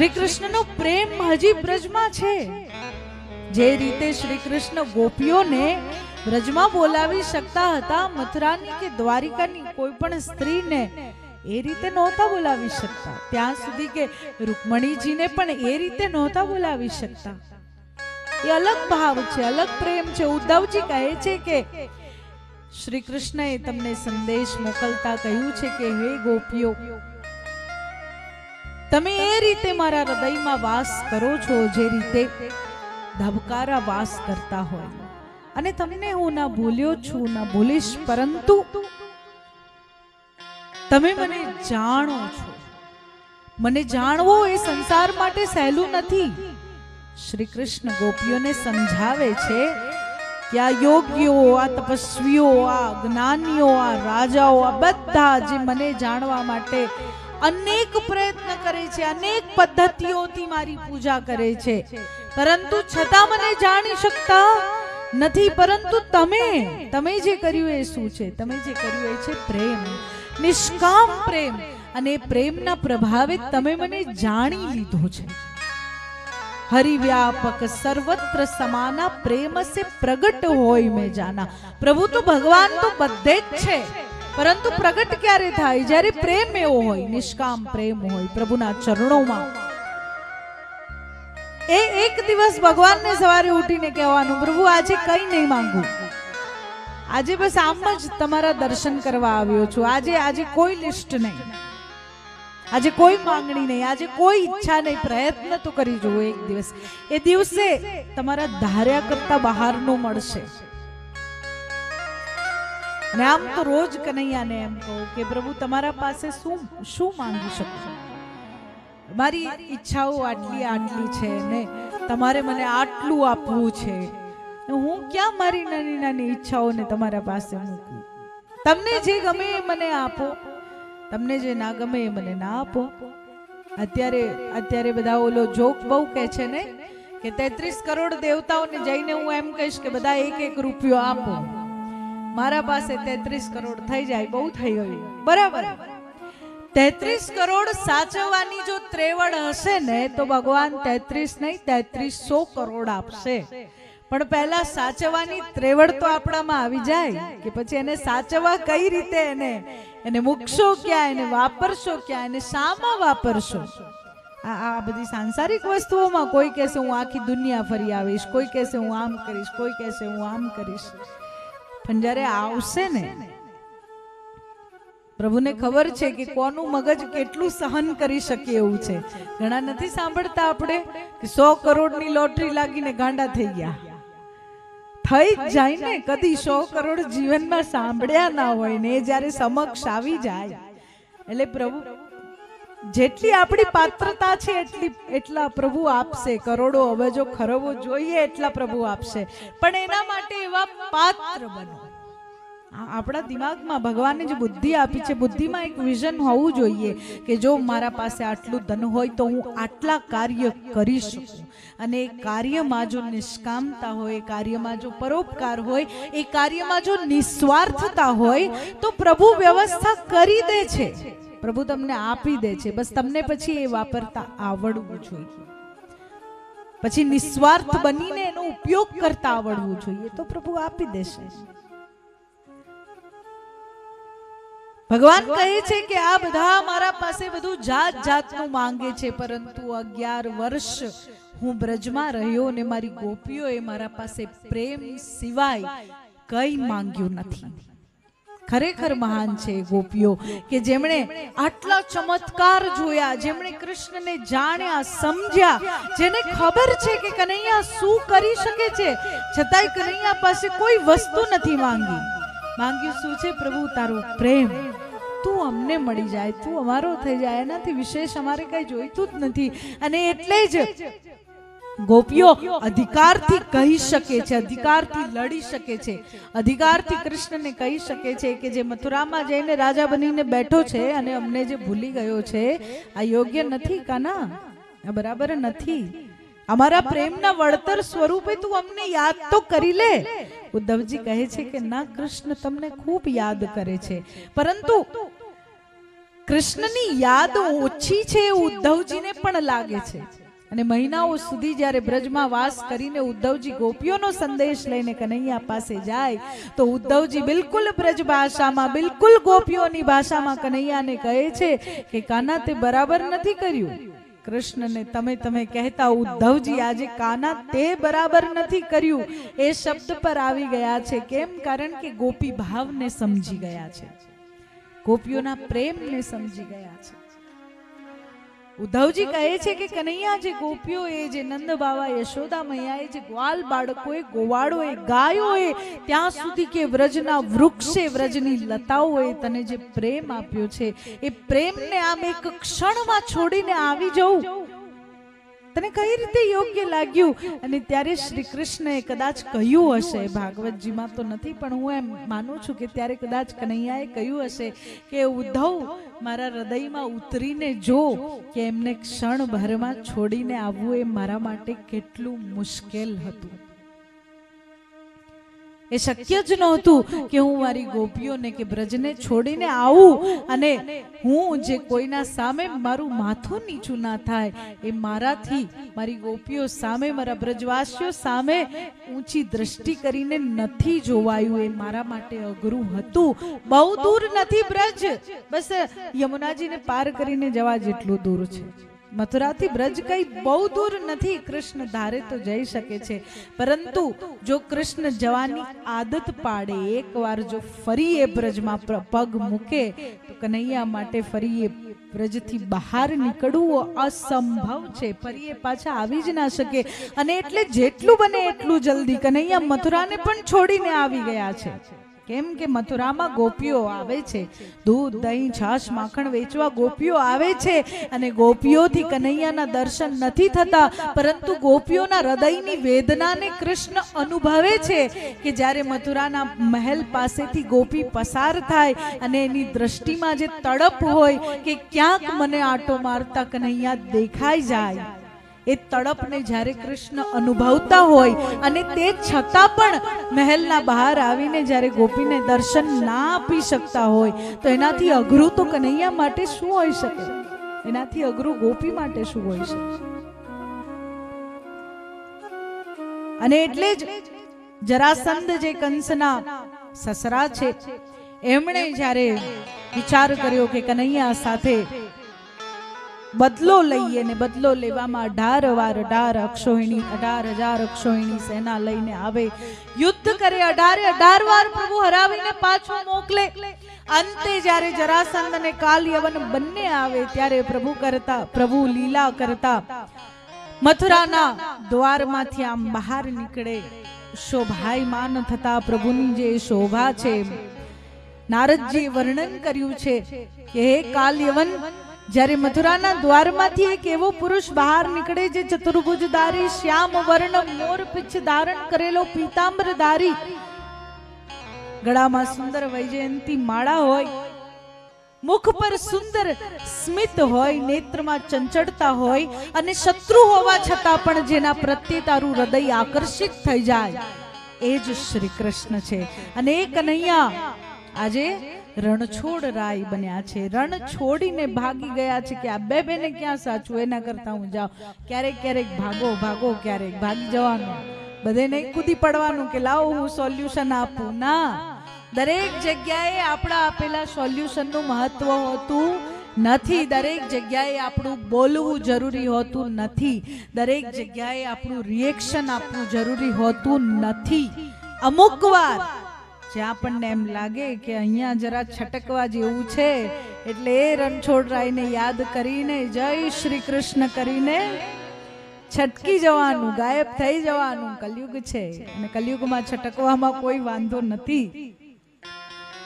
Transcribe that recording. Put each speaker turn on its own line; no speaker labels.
શ્રી કૃષ્ણનો પ્રેમ હજી બ્રજમાં છે. જે રીતે શ્રી કૃષ્ણ ગોપીઓને બ્રજમાં બોલાવી શકતા હતા, મથુરાની કે દ્વારિકાની કોઈ પણ સ્ત્રીને એ રીતે નહોતા બોલાવી શકતા. ત્યાં સુધી કે રૂકમણીજીને પણ એ રીતે નહોતા બોલાવી શકતા. એ અલગ ભાવ છે, અલગ પ્રેમ છે. ઉદ્ધવજી કહે છે કે શ્રી કૃષ્ણએ તમને સંદેશ મોકલતા કહ્યું છે કે, હે ગોપીઓ તમે એ રીતે મારા હૃદયમાં વાસ કરો છો જે રીતે ધબકારા વાસ કરતા હોય. અને તમને હું ના ભૂલ્યો છું, ના ભૂલીશ, પરંતુ તમે મને જાણો છો. મને જાણવો એ સંસાર માટે સહેલું નથી. શ્રી કૃષ્ણ ગોપીઓને સમજાવે છે કે આ યોગ્યો આ તપસ્વીઓ, આ જ્ઞાનીઓ, આ રાજાઓ, આ બધા જે મને જાણવા માટે અનેક પ્રયત્ન કરે છે, અનેક પદ્ધતિઓથી મારી પૂજા કરે છે. પરંતુ છતાં મને જાણી શકતા નથી, પરંતુ તમે તમે જે કર્યું એ શું છે? તમે જે કર્યું એ છે પ્રેમ. નિષ્કામ પ્રેમ. અને પ્રેમના પ્રભાવે તમે મને જાણી લીધો છે. હરિવ્યાપક સર્વત્ર સમાના પ્રેમ સે પ્રગટ હોય મેં જાના. પ્રભુ તો ભગવાન તો બધે જ છે. પરંતુ પ્રગટ ક્યારે થાય? જ્યારે પ્રેમ એવો હોય, નિષ્કામ પ્રેમ હોય, પ્રભુના ચરણોમાં. એ એક દિવસ ભગવાનને સવારે ઉઠીને કહેવાનું, પ્રભુ, આજે કઈ નહીં માંગુ. આજે બસ આમ જ તમારા દર્શન કરવા આવ્યો છું. આજે આજે કોઈ લિસ્ટ નહીં. આજે કોઈ માંગણી નહીં. આજે કોઈ ઈચ્છા નહીં. પ્રયત્ન તો કરી જુઓ એક દિવસ. એ દિવસે તમારા ધાર્યા કરતા બહારનું મળશે. અને આમ તો રોજ કનૈયાને એમ કહું કે પ્રભુ, તમારા પાસે શું શું માંગી શકું મારી ઈચ્છાઓ આટલી આટલી છે ને તમારે મને આટલું આપવું છે. હું ક્યાં મારી નાની નાની ઈચ્છાઓને તમારા પાસે મૂકું? તમને જે ગમે એ મને આપો. તમને જે ના ગમે એ મને ના આપો. અત્યારે અત્યારે બધા ઓલો જોક બહુ કહે છે ને કે તેત્રીસ કરોડ દેવતાઓને જઈને હું એમ કહીશ કે બધા એક એક રૂપિયો આપો. મારા પાસે તેત્રીસ કરોડ થઈ જાય, બહુ થઈ ગયું. બરાબર? તેત્રીસ કરોડ સાચવવાની જો ત્રેવડ હશે ને, તો ભગવાન તેત્રીસ નહીં, તેત્રીસો કરોડ આપશે. પણ પહેલા સાચવવાની ત્રેવડ તો આપણામાં આવી જાય, કે પછી એને સાચવવા કઈ રીતે એને? એને મૂકશો ક્યાં, એને વાપરશો ક્યાં, એને શામાં વાપરશો? આ આ બધી સાંસારિક વસ્તુઓમાં કોઈ કહેશે, હું આખી દુનિયા ફરી આવીશ, કોઈ કહેશે, હું આમ કરીશ, કોઈ કહેશે, હું આમ કરીશ. પણ જ્યારે આવશે ને પ્રભુને ખબર છે કે કોનું મગજ કેટલું સહન કરી શકે એવું છે. ઘણા નથી સાંભળતા આપણે કે સો કરોડની લોટરી લાગીને ગાંડા થઈ ગયા. થઈ જ જાય ને કદી સો કરોડ જીવનમાં સાંભળ્યા ના હોય ને જ્યારે સમક્ષ આવી જાય. એટલે પ્રભુ જેટલી આપણી પાત્રતા છે, એટલી, એટલા પ્રભુ આપશે. કરોડો અબજો ખરવો જોઈએ, એટલા પ્રભુ આપશે. પણ એના માટે એવા પાત્ર બનો. આપણા દિમાગમાં ભગવાને જે બુદ્ધિ આપી છે. બુદ્ધિમાં એક વિઝન હોવું જોઈએ કે જો મારા પાસે આટલું ધન હોય તો હું આટલા કાર્ય કરી શકું. અને એ કાર્યમાં જો નિષ્કામતા હોય કાર્યમાં જો પરોપકાર હોય, એ કાર્યમાં જો નિસ્વાર્થતા હોય, તો પ્રભુ વ્યવસ્થા કરી દે છે. પ્રભુ તમને આપી દે છે. બસ તમને પછી એ વાપરતા આવડવું જોઈએ. પછી નિસ્વાર્થ બનીને એનો ઉપયોગ કરતા આવડવું જોઈએ. તો પ્રભુ આપી દેશે. ભગવાન કહે છે કે આ બધા મારા પાસે બધું જાત જાતનું માંગે છે, પરંતુ અગિયાર વર્ષ હું બ્રજમાં રહ્યો ને મારી ગોપીઓએ મારા પાસે પ્રેમ સિવાય કઈ માંગ્યું નથી. ખરેખર મહાન છે ગોપીઓ કે જેમણે આટલા ચમત્કાર જોયા જેમણે કૃષ્ણને જાણ્યા સમજ્યા જેને ખબર છે કે કનૈયા શું કરી શકે છે છતાંય કનૈયા પાસે કોઈ વસ્તુ નથી માંગી. માંગ્યું શું છે? પ્રભુ તારો પ્રેમ. તું અમને મળી જાય તું અમારો થઈ જાય એનાથી વિશેષ અમારે કઈ જોઈતું જ નથી. અને એટલે જ ગોપીઓ અધિકારથી કહી શકે છે, અધિકારથી લડી શકે છે. અધિકારથી કૃષ્ણને કહી શકે છે કે જે મથુરામાં જઈને રાજા બનીને બેઠો છે અને અમને જે ભૂલી ગયો છે, આ યોગ્ય નથી કાના? બરાબર નથી. અમારા પ્રેમના વળતર સ્વરૂપે તું અમને યાદ તો કરી લે. ઉદ્ધવજી કહે છે કે ના, કૃષ્ણ તમને ખૂબ યાદ કરે છે. પરંતુ કૃષ્ણની યાદ ઓછી છે ઉદ્ધવજીને પણ લાગે છે. અને મહિનાઓ સુધી જ્યારે બ્રજમાં વાસ કરીને ઉદ્ધવજી ગોપીઓનો સંદેશ લઈને કનૈયા પાસે જાય, તો ઉદ્ધવજી બિલકુલ બ્રજ ભાષામાં, બિલકુલ ગોપીઓની ભાષામાં કનૈયાને કહે છે કે કાના તે બરાબર નથી કર્યું. કૃષ્ણને તમે તમે કહેતા ઉદ્ધવજી આજે કાના તે બરાબર નથી કર્યું. એ શબ્દ પર આવી ગયા છે. કેમ? કારણ કે ગોપી ભાવને સમજી ગયા છે. ગોપીઓના પ્રેમને સમજી ગયા છે. ઉદ્ધવજી કહે છે કે કનૈયા જે ગોપીઓ એ જે નંદ બાવા યશોદા મૈયાએ જે ગ્વાલ બાળકોએ ગોવાળોએ ગાયોએ ત્યાં સુધી કે વ્રજના વૃક્ષે વ્રજની લતાઓએ તને જે પ્રેમ આપ્યો છે એ પ્રેમને આમ એક ક્ષણમાં છોડીને આવી જવું. તને કઈ રીતે યોગ્ય લાગ્યું? અને ત્યારે શ્રી કૃષ્ણએ કદાચ કહ્યું હશે, ભાગવતજીમાં તો નથી, પણ હું એમ માનું છું કે ત્યારે કદાચ કનૈયાએ કહ્યું હશે કે, ઉદ્ધવ, મારા હૃદયમાં ઉતરીને જો કે એમને ક્ષણભરમાં છોડીને આવવું એ મારા માટે કેટલું મુશ્કેલ હતું. એ શક્ય જ નહોતું કે હું મારી ગોપીઓને કે બ્રજને છોડીને આવું અને હું જે કોઈના સામે મારું માથું નીચું ના થાય, એ મારાથી મારી ગોપીઓ સામે, મારા બ્રજવાસીઓ સામે ઊંચી દ્રષ્ટિ કરીને નથી જોવાયું. એ મારા માટે અઘરું હતું. બહુ દૂર નથી બ્રજ. બસ યમુનાજીને પાર કરીને જવા જેટલું દૂર છે. મથુરાથી બ્રજ કઈ બહુ દૂર નથી. કૃષ્ણ ધારે તો જઈ શકે છે. પરંતુ જો કૃષ્ણ જવાની આદત પાડે, એકવાર જો ફરી એ બ્રજમાં પગ મૂકે, તો કનૈયા માટે ફરી એ બ્રજથી બહાર નીકળવું અસંભવ છે. ફરી એ પાછા આવી જ ના શકે. અને એટલે જેટલું બને એટલું જલ્દી કનૈયા મથુરાને પણ છોડીને આવી ગયા છે. કેમ કે મથુરામાં ગોપીઓ આવે છે. દૂધ, દહીં, છાશ, માખણ વેચવા ગોપીઓ આવે છે અને ગોપીઓથી કનૈયાના દર્શન નથી થતા, પરંતુ ગોપીઓના હૃદયની વેદનાને કૃષ્ણ અનુભવે છે કે જ્યારે મથુરાના મહેલ પાસેથી ગોપી પસાર થાય અને એની દ્રષ્ટિમાં જે તડપ હોય કે ક્યાંક મને આટો મારતા કનૈયા દેખાઈ જાય. એ તડપને જ્યારે કૃષ્ણ અનુભવતા હોય અને તે છતાં પણ મહેલના બહાર આવીને જ્યારે ગોપીને દર્શન ના આપી શકતા હોય, તો એનાથી અઘરું તો કનૈયા માટે શું હોઈ શકે? એનાથી અઘરું ગોપી માટે શું હોઈ શકે? અને એટલે જ જરાસંધ જે કંસના સસરા છે, એમણે જ્યારે વિચાર કર્યો કે કનૈયા સાથે બદલો લઈએ ને બદલો લેવામાં અઢાર વાર, અઢાર અક્ષોહિણી, અઢાર હજાર અક્ષોહિણી સેના લઈને આવે. યુદ્ધ કરે, અઢારે અઢાર વાર પ્રભુ હરાવીને પાછો મોકલે. અંતે જ્યારે જરાસંધ અને કાલયવન બંને આવે, ત્યારે પ્રભુ કરતા, પ્રભુ લીલા કરતા. મથુરાના દ્વારમાંથી આમ બહાર નીકળે. શોભાયમાન થતા પ્રભુની જે શોભા છે નારદજી વર્ણન કર્યું છે કે, હે કાલ્યવન જ્યારે મથુરાના દ્વારમાંથી એક એવો પુરુષ બહાર નીકળે જે ચતુર્ભુજધારી શ્યામ વર્ણ મોર પિચ્છ ધારણ કરેલો પીતાંબરધારી ગળામાં સુંદર વૈજયંતી માળા હોય, મુખ પર સુંદર સ્મિત હોય, નેત્રમાં ચંચળતા હોય અને શત્રુ હોવા છતાં પણ જેના પ્રત્યે તારું હૃદય આકર્ષિત થઈ જાય. એ જ શ્રી કૃષ્ણ છે. અને એ કનૈયા, આજે રણછોડ રાય બન્યા છે. રણ છોડીને ભાગી ગયા છે કે આ બે બેને ક્યાં સાચું? એના કરતા હું જાઉં. ક્યારેક ક્યારેક ભાગો ભાગો, ક્યારેક ભાગી જવાનું. બધે નહીં કૂદી પડવાનું કે લાવો હું સોલ્યુશન આપું. ના. દરેક જગ્યાએ આપણા આપેલા સોલ્યુશનનું મહત્વ હોતું નથી. દરેક જગ્યાએ આપણું બોલવું જરૂરી હોતું નથી. દરેક જગ્યાએ આપણું રિએક્શન આપવું જરૂરી હોતું નથી. અમુક વાર જે આપણને એમ લાગે કે અહીંયા જરા છટકવા જેવું છે, એટલે એ રણછોડરાયને યાદ કરીને, જય શ્રી કૃષ્ણ કરીને છટકી જવાનું, ગાયબ થઈ જવાનું કલયુગ છે. અને કલયુગમાં છટકવામાં કોઈ વાંધો નથી.